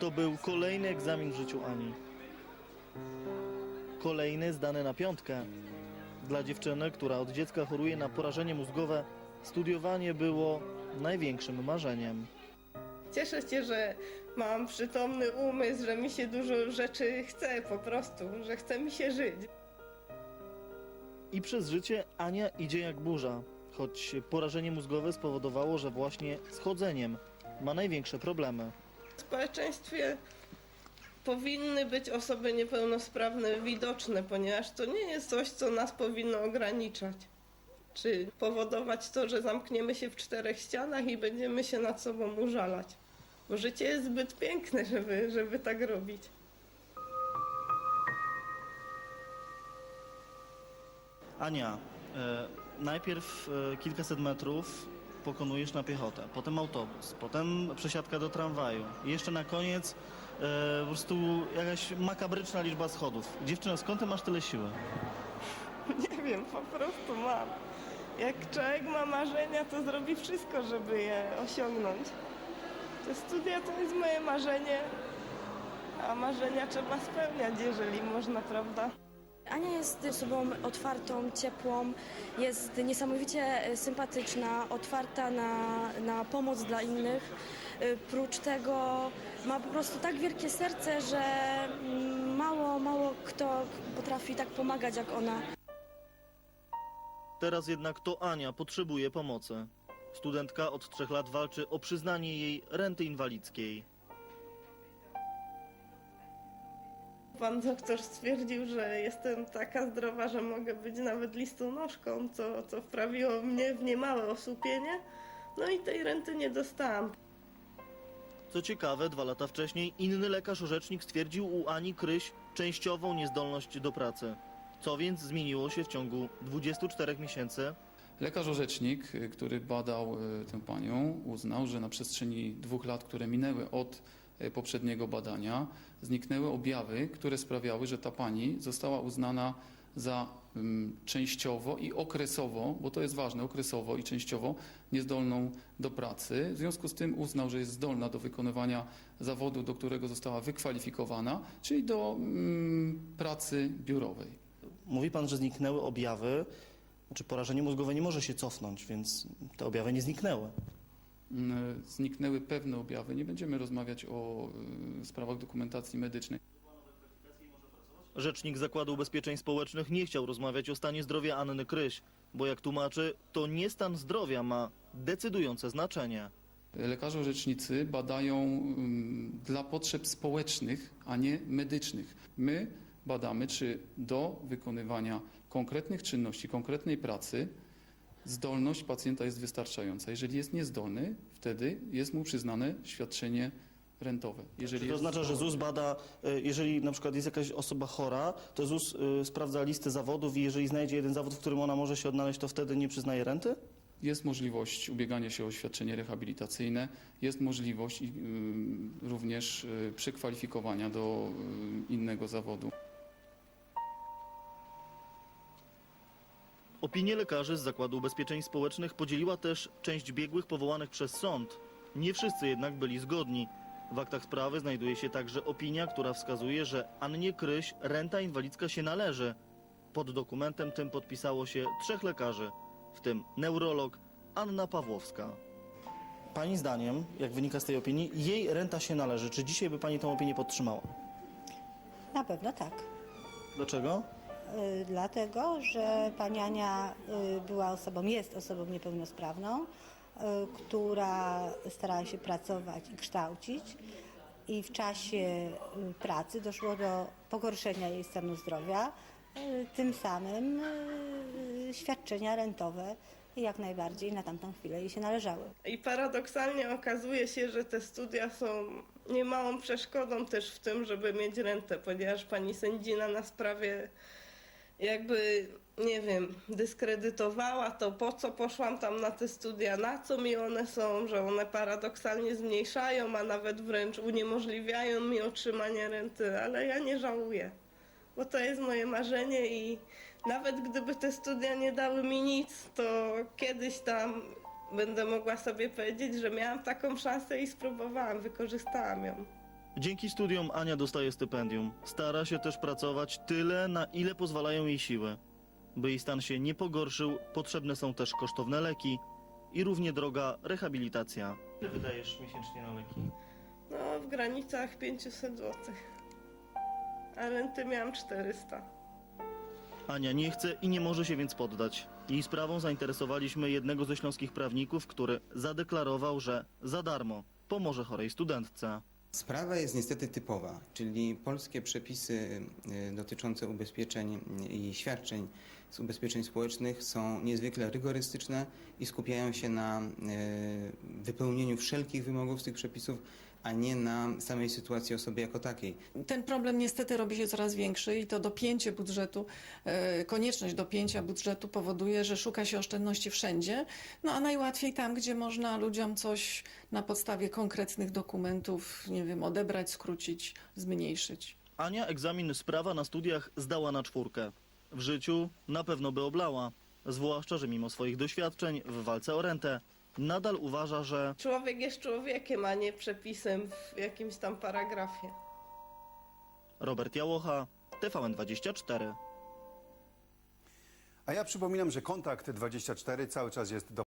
To był kolejny egzamin w życiu Ani. Kolejny zdany na piątkę. Dla dziewczyny, która od dziecka choruje na porażenie mózgowe, studiowanie było największym marzeniem. Cieszę się, że mam przytomny umysł, że mi się dużo rzeczy chce po prostu, że chce mi się żyć. I przez życie Ania idzie jak burza, choć porażenie mózgowe spowodowało, że właśnie z chodzeniem ma największe problemy. Społeczeństwie powinny być osoby niepełnosprawne widoczne, ponieważ to nie jest coś, co nas powinno ograniczać. Czy powodować to, że zamkniemy się w czterech ścianach i będziemy się nad sobą użalać. Bo życie jest zbyt piękne, żeby, żeby tak robić. Ania, e, najpierw e, kilkaset metrów pokonujesz na piechotę, potem autobus, potem przesiadka do tramwaju i jeszcze na koniec e, po prostu jakaś makabryczna liczba schodów. Dziewczyno, skąd ty masz tyle siły? Nie wiem, po prostu mam. Jak człowiek ma marzenia, to zrobi wszystko, żeby je osiągnąć. Te studia to jest moje marzenie, a marzenia trzeba spełniać, jeżeli można, prawda? Ania jest osobą otwartą, ciepłą, jest niesamowicie e, sympatyczna, otwarta na, na pomoc dla innych. E, Prócz tego ma po prostu tak wielkie serce, że mm, mało, mało kto potrafi tak pomagać jak ona. Teraz jednak to Ania potrzebuje pomocy. Studentka od trzech lat walczy o przyznanie jej renty inwalidzkiej. Pan doktor stwierdził, że jestem taka zdrowa, że mogę być nawet listonoszką, co, co wprawiło mnie w niemałe osłupienie. No i tej renty nie dostałam. Co ciekawe, dwa lata wcześniej inny lekarz orzecznik stwierdził u Ani Kryś częściową niezdolność do pracy. Co więc zmieniło się w ciągu 24 miesięcy? Lekarz orzecznik, który badał y, tę panią, uznał, że na przestrzeni dwóch lat, które minęły od poprzedniego badania, zniknęły objawy, które sprawiały, że ta pani została uznana za ym, częściowo i okresowo, bo to jest ważne, okresowo i częściowo niezdolną do pracy. W związku z tym uznał, że jest zdolna do wykonywania zawodu, do którego została wykwalifikowana, czyli do ym, pracy biurowej. Mówi pan, że zniknęły objawy. Znaczy porażenie mózgowe nie może się cofnąć, więc te objawy nie zniknęły. Zniknęły pewne objawy. Nie będziemy rozmawiać o y, sprawach dokumentacji medycznej. Rzecznik Zakładu Ubezpieczeń Społecznych nie chciał rozmawiać o stanie zdrowia Anny Kryś, bo jak tłumaczy, to nie stan zdrowia ma decydujące znaczenie. Lekarze orzecznicy badają dla potrzeb społecznych, a nie medycznych. My badamy, czy do wykonywania konkretnych czynności, konkretnej pracy zdolność pacjenta jest wystarczająca. Jeżeli jest niezdolny, wtedy jest mu przyznane świadczenie rentowe. Jeżeli To jest oznacza, że ZUS bada, y, jeżeli na przykład jest jakaś osoba chora, to ZUS y, sprawdza listę zawodów i jeżeli znajdzie jeden zawód, w którym ona może się odnaleźć, to wtedy nie przyznaje renty? Jest możliwość ubiegania się o świadczenie rehabilitacyjne, jest możliwość ym, również y, przekwalifikowania do y, innego zawodu. Opinie lekarzy z Zakładu Ubezpieczeń Społecznych podzieliła też część biegłych powołanych przez sąd. Nie wszyscy jednak byli zgodni. W aktach sprawy znajduje się także opinia, która wskazuje, że Annie Kryś renta inwalidzka się należy. Pod dokumentem tym podpisało się trzech lekarzy, w tym neurolog Anna Pawłowska. Pani zdaniem, jak wynika z tej opinii, jej renta się należy. Czy dzisiaj by pani tę opinię podtrzymała? Na pewno tak. Dlaczego? Y, Dlatego, że pani Ania y, była osobą, jest osobą niepełnosprawną, y, która starała się pracować i kształcić i w czasie pracy doszło do pogorszenia jej stanu zdrowia, tym samym świadczenia rentowe jak najbardziej na tamtą chwilę jej się należały. I paradoksalnie okazuje się, że te studia są niemałą przeszkodą też w tym, żeby mieć rentę, ponieważ pani sędzina na sprawie jakby, nie wiem, dyskredytowała to, po co poszłam tam na te studia, na co mi one są, że one paradoksalnie zmniejszają, a nawet wręcz uniemożliwiają mi otrzymanie renty, ale ja nie żałuję, bo to jest moje marzenie i nawet gdyby te studia nie dały mi nic, to kiedyś tam będę mogła sobie powiedzieć, że miałam taką szansę i spróbowałam, wykorzystałam ją. Dzięki studiom Ania dostaje stypendium. Stara się też pracować tyle, na ile pozwalają jej siły. By jej stan się nie pogorszył, potrzebne są też kosztowne leki i równie droga rehabilitacja. Ile wydajesz miesięcznie na leki? No, w granicach 500 zł. A renty miałam 400. Ania nie chce i nie może się więc poddać. Jej sprawą zainteresowaliśmy jednego ze śląskich prawników, który zadeklarował, że za darmo pomoże chorej studentce. Sprawa jest niestety typowa, czyli polskie przepisy y, dotyczące ubezpieczeń i świadczeń z ubezpieczeń społecznych są niezwykle rygorystyczne i skupiają się na y, wypełnieniu wszelkich wymogów z tych przepisów, a nie na samej sytuacji osoby jako takiej. Ten problem niestety robi się coraz większy i to dopięcie budżetu, e, konieczność dopięcia budżetu powoduje, że szuka się oszczędności wszędzie, no a najłatwiej tam, gdzie można ludziom coś na podstawie konkretnych dokumentów, nie wiem, odebrać, skrócić, zmniejszyć. Ania egzamin z prawa na studiach zdała na czwórkę. W życiu na pewno by oblała. Zwłaszcza, że mimo swoich doświadczeń w walce o rentę, nadal uważa, że Człowiek jest człowiekiem, a nie przepisem w jakimś tam paragrafie. Robert Jałocha, TVN24. A ja przypominam, że kontakt 24 cały czas jest do